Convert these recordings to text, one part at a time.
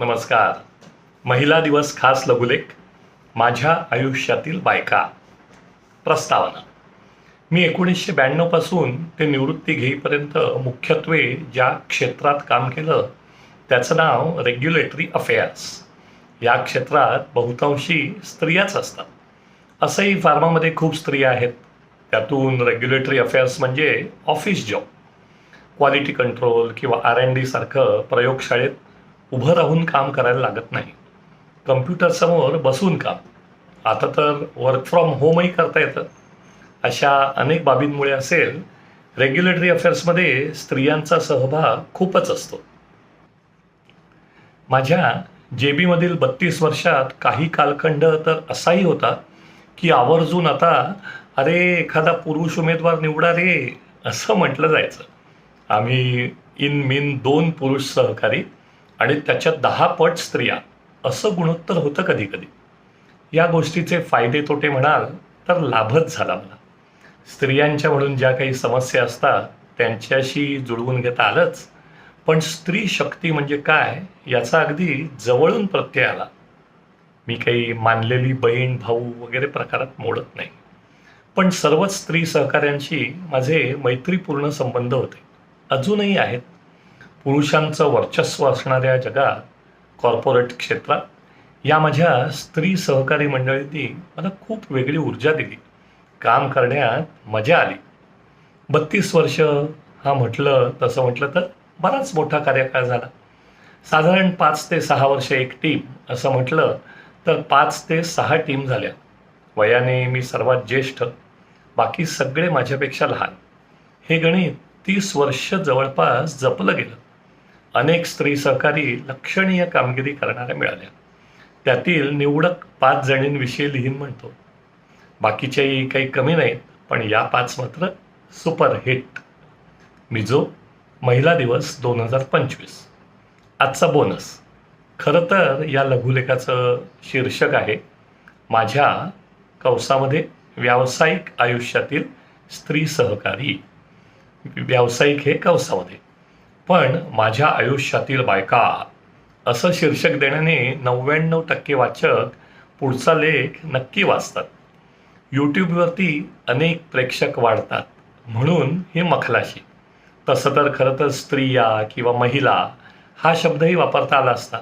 नमस्कार. महिला दिवस खास लघुलेख माझ्या आयुष्यातील बायका. प्रस्तावना. मी एकोणीसशे ब्याण्णवपासून ते निवृत्ती घेईपर्यंत मुख्यत्वे ज्या क्षेत्रात काम केलं त्याचं नाव रेग्युलेटरी अफेअर्स या क्षेत्रात बहुतांशी स्त्रियाच असतात. असंही फार्मामध्ये खूप स्त्रिया आहेत. त्यातून रेग्युलेटरी अफेअर्स म्हणजे ऑफिस जॉब क्वालिटी कंट्रोल किंवा आर एन डीसारखं प्रयोगशाळेत उभं राहून काम करायला लागत नाही. कम्प्युटरसमोर बसून काम. आता तर वर्क फ्रॉम होमही करता येतं. अशा अनेक बाबींमुळे असेल रेग्युलेटरी अफेअर्समध्ये स्त्रियांचा सहभाग खूपच असतो. माझ्या जे बीमधील बत्तीस वर्षात काही कालखंड तर असाही होता की आवर्जून आता अरे एखादा पुरुष उमेदवार निवडा रे असं म्हटलं जायचं. आम्ही इन मिन दोन पुरुष सहकारी आणि त्याच्यात दहा पट स्त्रिया असं गुणोत्तर होतं कधी कधी या गोष्टीचे फायदे तोटे म्हणाल तर लाभच झाला मला. स्त्रियांच्या म्हणून ज्या काही समस्या असतात त्यांच्याशी जुळवून घेता आलंच. पण स्त्री शक्ती म्हणजे काय याचा अगदी जवळून प्रत्यय आला. मी काही मानलेली बहीण भाऊ वगैरे प्रकारात मोडत नाही. पण सर्वच स्त्री सहकाऱ्यांशी माझे मैत्रीपूर्ण संबंध होते. अजूनही आहेत. पुरुषांचं वर्चस्व असणाऱ्या जगात कॉर्पोरेट क्षेत्रात या माझ्या स्त्री सहकारी मंडळींनी मला खूप वेगळी ऊर्जा दिली. काम करण्यात मजा आली. बत्तीस वर्ष हा म्हटलं तसं म्हटलं तर बराच मोठा कार्यकाळ झाला. साधारण पाच ते सहा वर्ष एक टीम असं म्हटलं तर पाच ते सहा टीम झाल्या. वयाने मी सर्वात ज्येष्ठ. बाकी सगळे माझ्यापेक्षा लहान. हे गणित तीस वर्ष जवळपास जपलं गेलं. अनेक स्त्री सहकारी लक्षणीय कामगिरी करणाऱ्या मिळाल्या. त्यातील निवडक पाच जणींविषयी लिहीन म्हणतो. बाकीच्याही काही कमी नाहीत पण या पाच मात्र सुपरहिट मिझो महिला दिवस दोन हजार पंचवीस. आजचा बोनस. खरं तर या लघुलेखाचं शीर्षक आहे माझ्या कवसामध्ये व्यावसायिक आयुष्यातील स्त्री सहकारी. व्यावसायिक हे कवसामध्ये पण माझ्या आयुष्यातील बायका असं शीर्षक देण्याने नव्याण्णव टक्के वाचक पुढचा लेख नक्की वाचतात. यूट्यूबवरती अनेक प्रेक्षक वाढतात म्हणून हे मखलाशी. तसं तर खरं तर स्त्रिया किंवा महिला हा शब्दही वापरता आला असता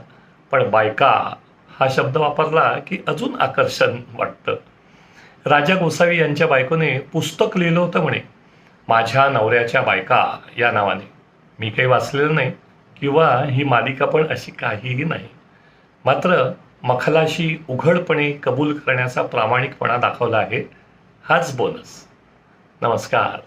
पण बायका हा शब्द वापरला की अजून आकर्षण वाटतं. राजा गोसावी यांच्या बायकोने पुस्तक लिहिलं होतं म्हणे. माझ्या नवऱ्याच्या बायका या नावाने. मी काही वाचलेलं नाही किंवा ही मालिका पण अशी काहीही नाही. मात्र मखलाशी उघडपणे कबूल करण्याचा प्रामाणिकपणा दाखवला आहे. हाच बोनस. नमस्कार.